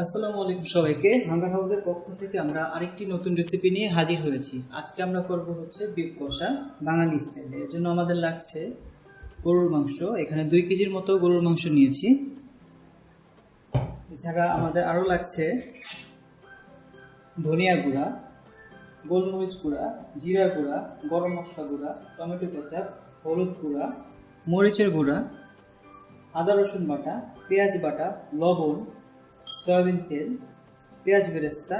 আসসালামু আলাইকুম সবাইকে। হাঙ্গার হাউসের পক্ষ থেকে আমরা আরেকটি নতুন রেসিপি নিয়ে হাজির হয়েছি। আজকে আমরা করব হচ্ছে বিফ কষা বাঙালি স্টাইলে এর জন্য আমাদের লাগছে গরুর মাংস। এখানে দুই কেজির মতো গরুর মাংস নিয়েছি। এছাড়া আমাদের আরও লাগছে ধনিয়া গুঁড়া, গোলমরিচ গুঁড়া, জিরা গুঁড়া, গরম মশলা গুঁড়া, টমেটো কেচাপ হলুদ গুঁড়া, মরিচের গুঁড়া, আদা রসুন বাটা, পেঁয়াজ বাটা, লবণ সয়াবিন তেল, পেঁয়াজ বেরেস্তা,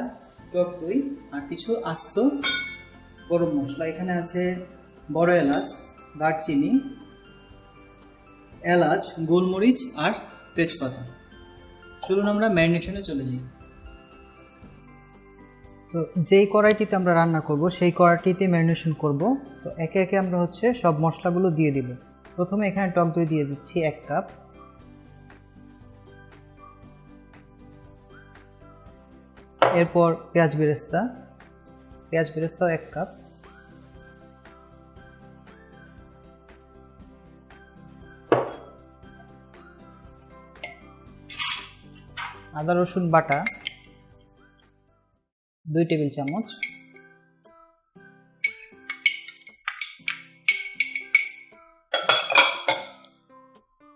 টক দই আর কিছু আস্ত গরম মশলা। এখানে আছে বড় এলাচ, দারচিনি, এলাচ, গোলমরিচ আর তেজপাতা। চলুন আমরা ম্যারিনেশনে চলে যাই। তো যেই কড়াইটিতে আমরা রান্না করব, সেই কড়াইটিতে ম্যারিনেশন করব। তো একে একে আমরা হচ্ছে সব মশলাগুলো দিয়ে দিব। প্রথমে এখানে টক দই দিয়ে দিচ্ছি এক কাপ। এরপর পেঁয়াজ বেরেস্তা। পেঁয়াজ বেরেস্তাও এক কাপ। আদা, রসুন, বাটা। দুই টেবিল চামচ।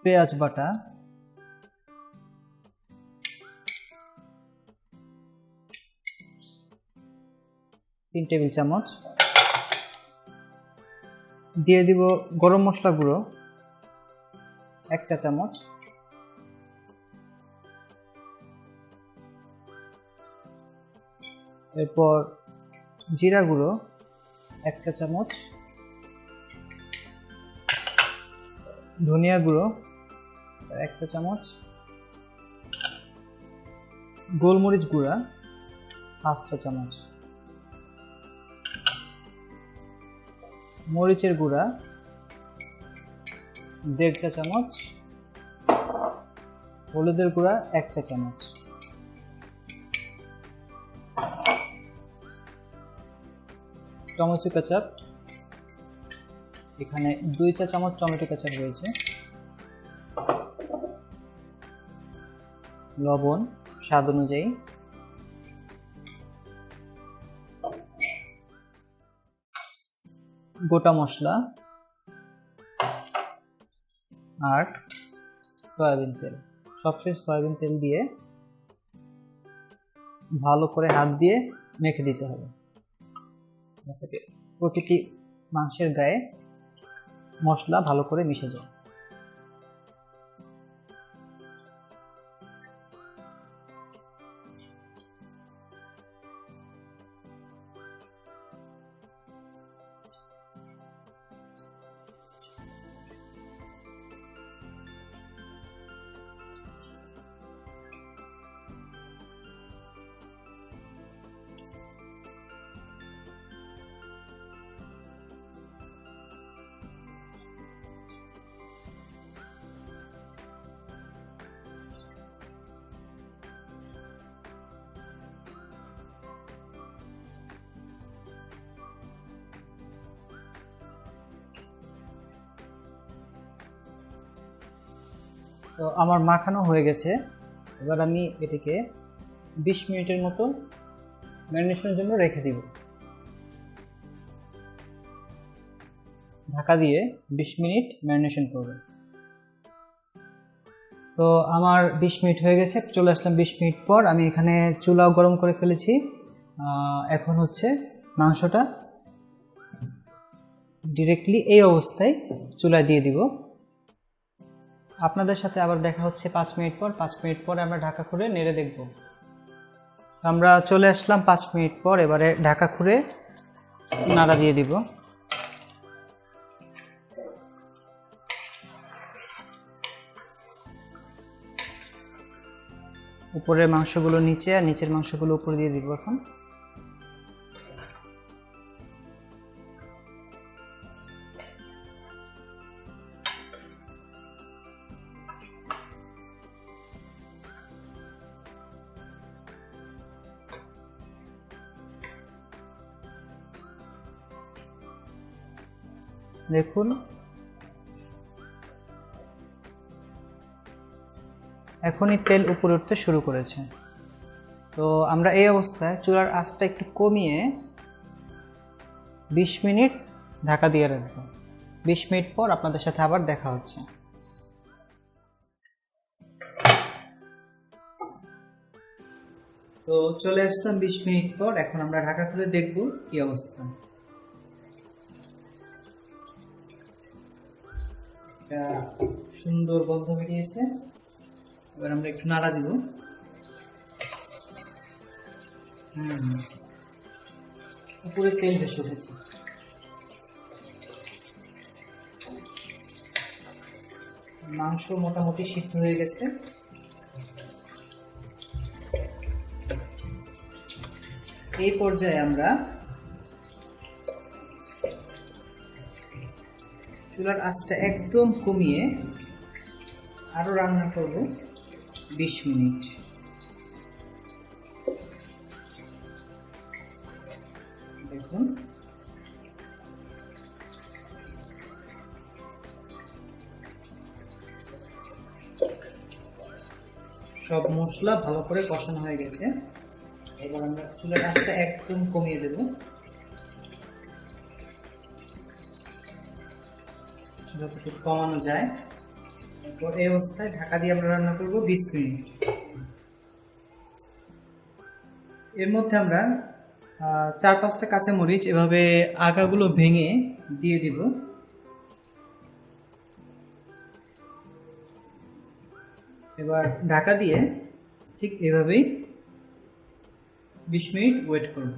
পেঁয়াজ, বাটা। তিন টেবিল চামচ। দিয়ে দিব গরম মশলা গুঁড়ো, এক চা চামচ। এরপর জিরা গুঁড়ো, এক চা চামচ। ধনিয়া গুঁড়ো, এক চা চামচ। গোলমরিচ গুঁড়া, হাফ চা চামচ। মরিচের গুঁড়া, দেড় চা চামচ, হলুদের গুঁড়া, এক চা চামচ। টমেটো কেচাপ, এখানে দুই চা চামচ টমেটো কেচাপ রয়েছে। লবণ, স্বাদ অনুযায়ী। গোটা মশলা আর সয়াবিন তেল। সবশেষ সয়াবিন তেল দিয়ে ভালো করে হাত দিয়ে মেখে দিতে হবে। প্রতিটি মাংসের গায়ে মশলা ভালো করে মিশে যায়। তো আমার মাখানো হয়ে গেছে। এবার আমি এটিকে বিশ মিনিটের মতো ম্যারিনেশনের জন্য রেখে দিব। ঢাকা দিয়ে বিশ মিনিট ম্যারিনেশন করব। তো আমার বিশ মিনিট হয়ে গেছে, চলে আসলাম বিশ মিনিট পর। আমি এখানে চুলাও গরম করে ফেলেছি। এখন হচ্ছে মাংসটা ডিরেক্টলি এই অবস্থায় চুলায় দিয়ে দিব। আপনাদের সাথে আবার দেখা হচ্ছে পাঁচ মিনিট পর। পাঁচ মিনিট পরে আমরা ঢাকা খুলে নেড়ে দেখব। আমরা চলে আসলাম পাঁচ মিনিট পর। এবারে ঢাকা খুলে নাড়া দিয়ে দিব। উপরের মাংসগুলো নিচে আর নিচের মাংসগুলো উপরে দিয়ে দিব এখন। দেখুন। এখনই তেল উপরে উঠতে শুরু করেছে। তো আমরা এই অবস্থায় চুলার আঁচটা একটু কমিয়ে বিশ মিনিট ঢাকা দিয়ে রাখব। বিশ মিনিট পর আপনাদের সাথে আবার দেখা হচ্ছে। তো চলে আসলাম বিশ মিনিট পর। এখন আমরা ঢাকা খুলে দেখব কি অবস্থা। একটা সুন্দর গন্ধ বেরিয়েছে। এবার আমরা একটু নাড়া দিব। উপরে তেল ভেসে উঠেছে। মাংস মোটামুটি সিদ্ধ হয়ে গেছে। এই পর্যায়ে আমরা চুলার আঁচটা একদম কমিয়ে আরও রান্না করব বিশ মিনিট। দেখুন। সব মশলা ভালো করে কষানো হয়ে গেছে। এবার আমরা চুলের আঁচটা একদম কমিয়ে দেব। যতটুকু কমানো যায়। এরপর এই অবস্থায় ঢাকা দিয়ে আমরা রান্না করব বিশ মিনিট। এর মধ্যে আমরা চার পাঁচটা কাঁচামরিচ এভাবে আগাগুলো ভেঙে দিয়ে দিব। এবার ঢাকা দিয়ে ঠিক এভাবেই বিশ মিনিট ওয়েট করব।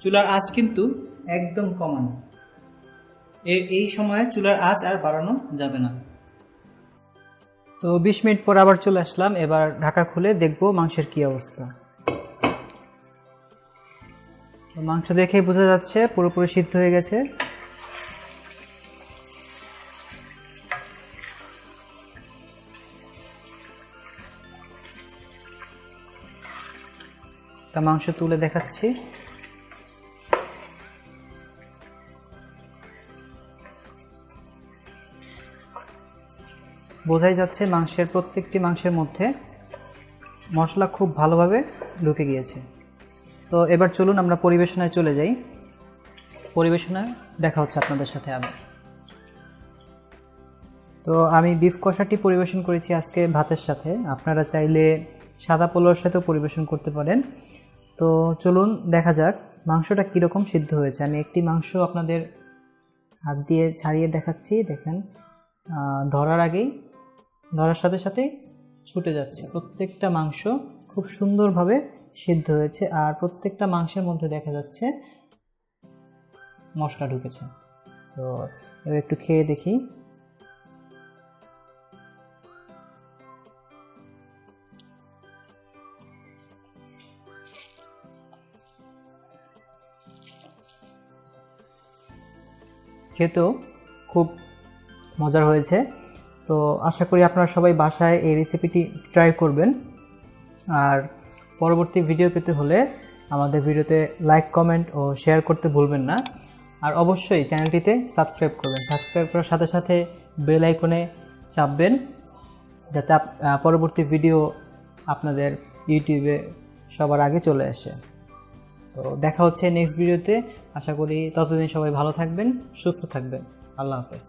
চুলার আঁচ কিন্তু একদম কমানো। এর এই সময়ে চুলার আঁচ আর বাড়ানো যাবে না। তো বিশ মিনিট পর আবার চলে আসলাম। এবার ঢাকা খুলে দেখব মাংসের কি অবস্থা। মাংস দেখেই বোঝা যাচ্ছে পুরোপুরি সিদ্ধ হয়ে গেছে। তা মাংস তুলে দেখাচ্ছি। বোঝাই যাচ্ছে মাংসের প্রত্যেকটি মাংসের মধ্যে মশলা খুব ভালোভাবে ঢুকে গিয়েছে। তো এবার চলুন আমরা পরিবেশনায় চলে যাই। পরিবেশনায় দেখা হচ্ছে আপনাদের সাথে আবার। তো আমি বিফ কষাটি পরিবেশন করেছি আজকে ভাতের সাথে। আপনারা চাইলে সাদা পোলাওর সাথেও পরিবেশন করতে পারেন। তো চলুন দেখা যাক মাংসটা কীরকম সিদ্ধ হয়েছে। আমি একটি মাংস আপনাদের হাত দিয়ে ছাড়িয়ে দেখাচ্ছি। দেখেন ধরার আগেই ধরার সাথে সাথেই ছুটে যাচ্ছে। প্রত্যেকটা মাংস খুব সুন্দরভাবে সিদ্ধ হয়েছে আর প্রত্যেকটা মাংসের মধ্যে দেখা যাচ্ছে মশলা ঢুকেছে। তো এবার একটু খেয়ে দেখি। খেতেও খুব মজার হয়েছে। তো আশা করি আপনারা সবাই বাসায় এই রেসিপিটি ট্রাই করবেন। আর পরবর্তী ভিডিও পেতে হলে আমাদের ভিডিওতে লাইক কমেন্ট ও শেয়ার করতে ভুলবেন না। আর অবশ্যই চ্যানেলটিতে সাবস্ক্রাইব করবেন। সাবস্ক্রাইব করার সাথে সাথে বেল আইকনে চাপবেন যাতে পরবর্তী ভিডিও আপনাদের ইউটিউবে সবার আগে চলে আসে। তো দেখা হচ্ছে নেক্সট ভিডিওতে আশা করি ততদিন সবাই ভালো থাকবেন, সুস্থ থাকবেন। আল্লাহ হাফেজ।